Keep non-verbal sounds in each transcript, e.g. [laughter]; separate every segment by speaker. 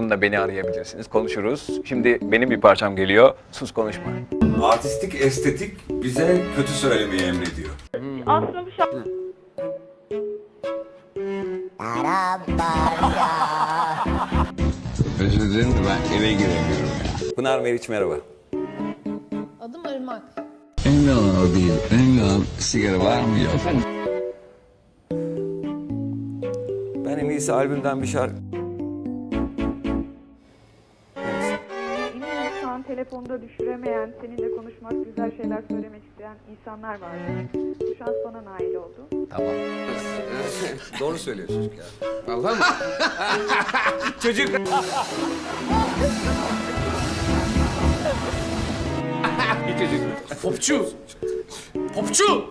Speaker 1: da beni arayabilirsiniz. Konuşuruz. Şimdi benim bir parçam geliyor. Sus konuşma.
Speaker 2: Artistik estetik bize kötü söylemeyi emrediyor.
Speaker 3: Aslında bu şarkı
Speaker 4: Özür dilerim de ben eve giremiyorum ya.
Speaker 2: Pınar Meriç merhaba.
Speaker 5: Adım Irmak.
Speaker 4: Önemli olan o değil. Önemli olan sigara var mı yok.
Speaker 2: Ben en iyisi albümden bir şarkı...
Speaker 3: telefonda düşüremeyen, seninle konuşmak, güzel şeyler söylemek isteyen insanlar var. Bu şans bana nail oldu.
Speaker 1: Tamam. [laughs]
Speaker 2: Doğru söylüyor çocuk ya. [laughs]
Speaker 6: Popçu. Popçu.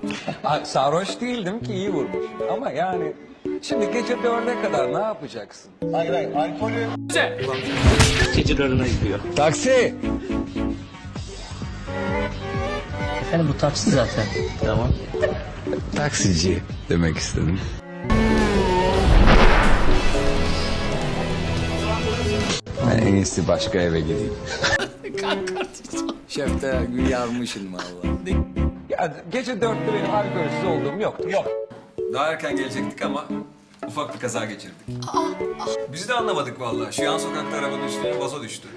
Speaker 7: Ha, Sarhoş değildim ki iyi vurmuş. Ama yani şimdi gece dörde kadar ne yapacaksın? Taksi!
Speaker 8: Efendim bu taksi zaten. Tamam.
Speaker 4: Taksici demek istedim. Ben en iyisi başka eve gideyim. [laughs]
Speaker 7: Şefte gün yarmışım valla. Ya gece dörtte benim alkolsüz olduğum yoktu. Yok.
Speaker 2: Daha erken gelecektik ama ufak bir kaza geçirdik. Biz de anlamadık vallahi. Şu an sokakta arabanın üstüne vazo düştü.